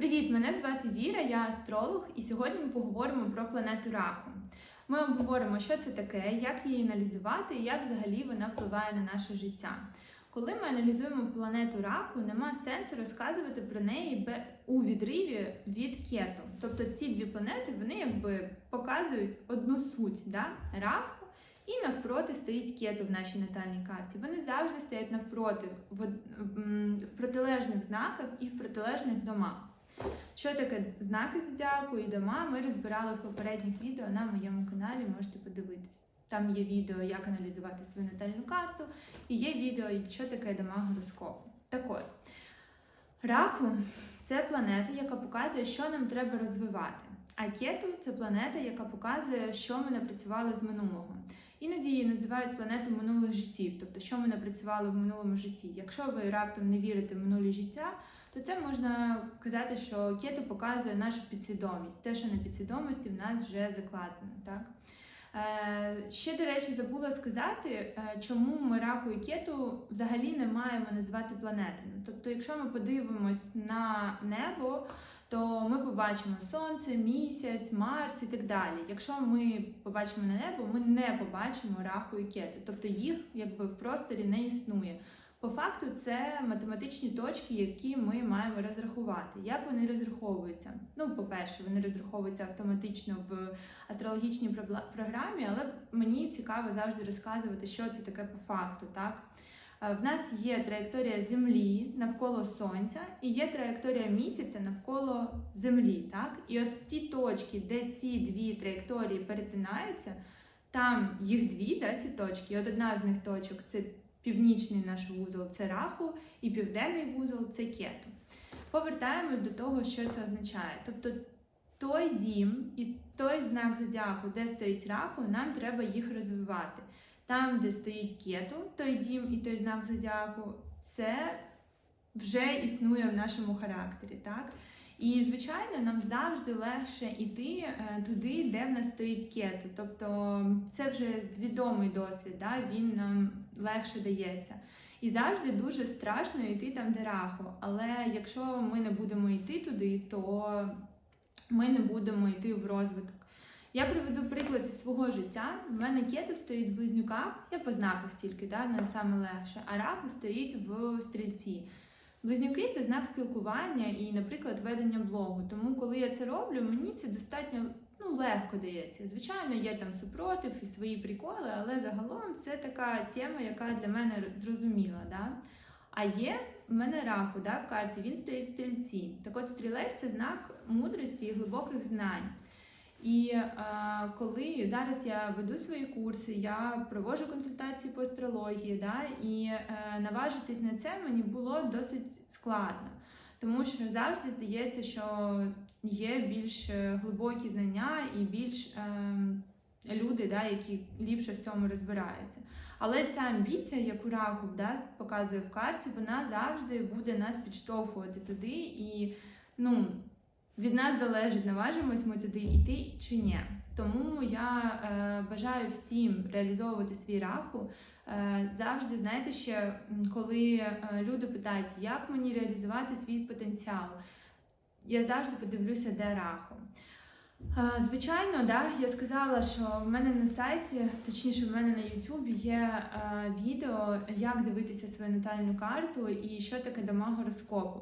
Привіт, мене звати Віра, я астролог, і сьогодні ми поговоримо про планету Раху. Ми обговоримо, що це таке, як її аналізувати і як взагалі вона впливає на наше життя. Коли ми аналізуємо планету Раху, нема сенсу розказувати про неї у відриві від кету. Тобто ці дві планети вони якби показують одну суть да? Раху. І навпроти стоїть кету в нашій натальній карті. Вони завжди стоять навпроти в протилежних знаках і в протилежних домах. Що таке знаки зодіаку і дома, ми розбирали в попередніх відео на моєму каналі, можете подивитись. Там є відео, як аналізувати свою натальну карту, і є відео, що таке дома гороскопу. Так от, Раху це планета, яка показує, що нам треба розвивати. А кету це планета, яка показує, що ми напрацювали з минулого. Іноді її називають планетою минулих життів, тобто що ми напрацювали в минулому житті. Якщо ви раптом не вірите в минулі життя, то це можна казати, що кету показує нашу підсвідомість, те, що на підсвідомості в нас вже закладено. Так? Е, ще, до речі, забула сказати, е, чому ми раху і кету взагалі не маємо називати планетами. Тобто, якщо ми подивимось на небо, то ми побачимо сонце, місяць, Марс і так далі. Якщо ми побачимо на небо, ми не побачимо раху і кету. Тобто їх якби в просторі не існує. По факту це математичні точки, які ми маємо розрахувати. Як вони розраховуються? Ну, по-перше, вони розраховуються автоматично в астрологічній програмі, але мені цікаво завжди розказувати, що це таке по факту. Так? Е, В нас є траєкторія Землі навколо Сонця і є траєкторія місяця навколо Землі. Так? І от ті точки, де ці дві траєкторії перетинаються, там їх дві, да, ці точки. І от одна з них точок це північний наш вузол це раху, і південний вузол це кету. Повертаємось до того, що це означає. Тобто той дім і той знак зодіаку, де стоїть раху, нам треба їх розвивати. Там, де стоїть кету, той дім і той знак зодіаку, це вже існує в нашому характері. Так? І, звичайно, нам завжди легше йти е, туди, де в нас стоїть кету. Тобто це вже відомий досвід, да? він нам легше дається. І завжди дуже страшно йти там, де раху. Але якщо ми не будемо йти туди, то ми не будемо йти в розвиток. Я приведу приклад із свого життя. У мене кету стоїть в близнюках, я по знаках тільки, да, саме легше, а раху стоїть в стрільці. Близнюки це знак спілкування і, наприклад, ведення блогу. Тому, коли я це роблю, мені це достатньо ну, легко дається. Звичайно, є там супротив і свої приколи, але загалом це така тема, яка для мене зрозуміла. Да? А є в мене раху да, в карті, він стоїть в стрільці. Так от стрілець це знак мудрості і глибоких знань. І е, коли зараз я веду свої курси, я проводжу консультації по астрології, да, і е, наважитись на це мені було досить складно, тому що завжди здається, що є більш е, глибокі знання і більш е, люди, да, які ліпше в цьому розбираються. Але ця амбіція, яку Рахуб да, показує в карті, вона завжди буде нас підштовхувати туди і ну. Від нас залежить, наважимось ми туди йти чи ні. Тому я е, бажаю всім реалізовувати свій раху. Е, завжди, знаєте, ще коли е, люди питають, як мені реалізувати свій потенціал, я завжди подивлюся, де раху. Е, Звичайно, да, я сказала, що в мене на сайті, точніше, в мене на YouTube є е, відео, як дивитися свою натальну карту і що таке дома гороскопу.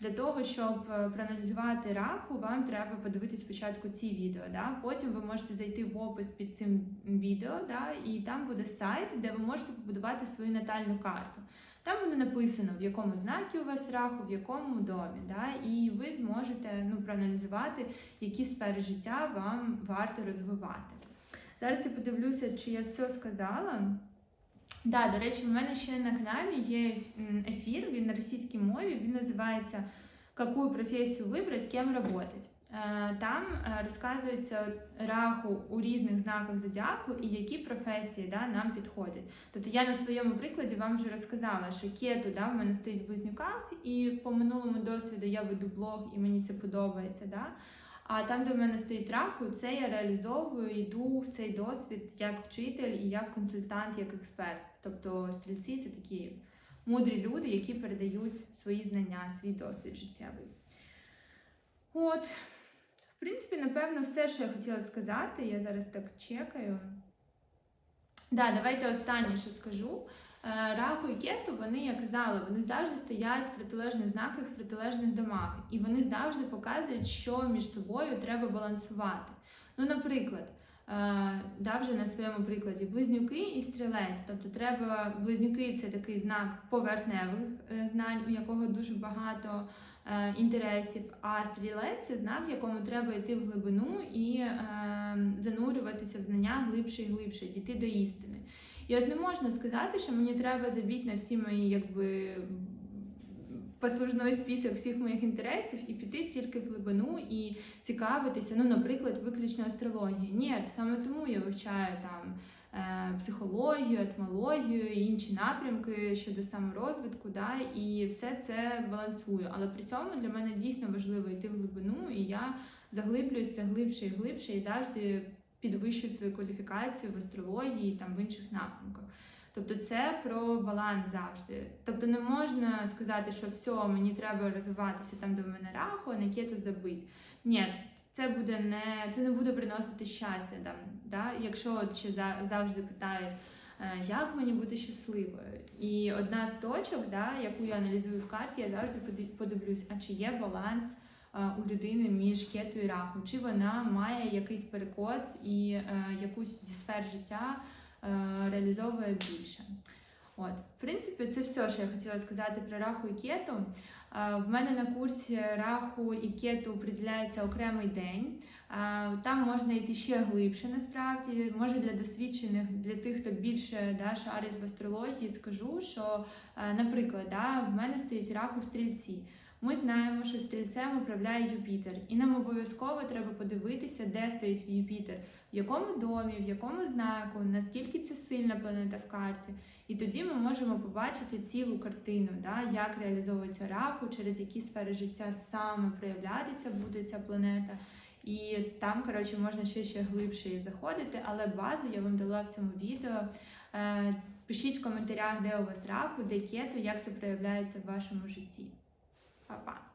Для того, щоб е, проаналізувати раху, вам треба подивитися спочатку ці відео. Да? Потім ви можете зайти в опис під цим відео, да? і там буде сайт, де ви можете побудувати свою натальну карту. Там буде написано, в якому знакі у вас раху, в якому домі. Да? І ви зможете ну, проаналізувати, які сфери життя вам варто розвивати. Зараз я подивлюся, чи я все сказала. Да, до речі, в мене ще на каналі є ефір, він на російській мові, він називається «Какую професію вибрати, ким работать». Е, Там е, розказується раху у різних знаках зодіаку і які професії да, нам підходять. Тобто я на своєму прикладі вам вже розказала, що кету да, в мене стоїть в близнюках, і по минулому досвіду я веду блог, і мені це подобається. Да? А там, де в мене стоїть раху, це я реалізовую, йду в цей досвід як вчитель і як консультант, як експерт. Тобто стрільці це такі мудрі люди, які передають свої знання, свій досвід життєвий. От, в принципі, напевно, все, що я хотіла сказати. Я зараз так чекаю. Да, давайте останнє, що скажу. Е, Раху і кету, вони, як казали, вони завжди стоять в протилежних знаках, в протилежних домах, і вони завжди показують, що між собою треба балансувати. Ну, наприклад, е, да, вже на своєму прикладі, близнюки і стрілець. Тобто, треба близнюки це такий знак поверхневих е, знань, у якого дуже багато е, інтересів. А стрілець це знак, в якому треба йти в глибину і е, занурюватися в знання глибше і глибше, дійти до істини. І от не можна сказати, що мені треба забити на всі мої якби послужний список всіх моїх інтересів і піти тільки в глибину і цікавитися, ну, наприклад, виключно астрологією. Ні, саме тому я вивчаю там е, психологію, етмологію і інші напрямки щодо саморозвитку, да, і все це балансую. Але при цьому для мене дійсно важливо йти в глибину, і я заглиблююся глибше і глибше, і завжди підвищую свою кваліфікацію в астрології там в інших напрямках. Тобто це про баланс завжди. Тобто не можна сказати, що все, мені треба розвиватися там, де в мене раху, а на забить. Ні, це буде не це не буде приносити щастя. Там, да? Якщо от ще за, завжди питають, е, як мені бути щасливою. І одна з точок, да, яку я аналізую в карті, я завжди поди- подивлюсь, а чи є баланс е, у людини між кетою і раху, чи вона має якийсь перекос і е, якусь сфер життя реалізовує більше. От, в принципі, це все, що я хотіла сказати про раху і кету. Е, В мене на курсі раху і кету приділяється окремий день. Е, Там можна йти ще глибше, насправді. Може для досвідчених, для тих, хто більше да, шарить в астрології, скажу, що, е, наприклад, да, в мене стоїть раху в стрільці. Ми знаємо, що стрільцем управляє Юпітер, і нам обов'язково треба подивитися, де стоїть Юпітер, в якому домі, в якому знаку, наскільки це сильна планета в карті. І тоді ми можемо побачити цілу картину, да, як реалізовується раху, через які сфери життя саме проявлятися буде ця планета. І там, коротше, можна ще ще глибше заходити, але базу я вам дала в цьому відео. Е, Пишіть в коментарях, де у вас раху, де кето, як це проявляється в вашому житті. 好吧。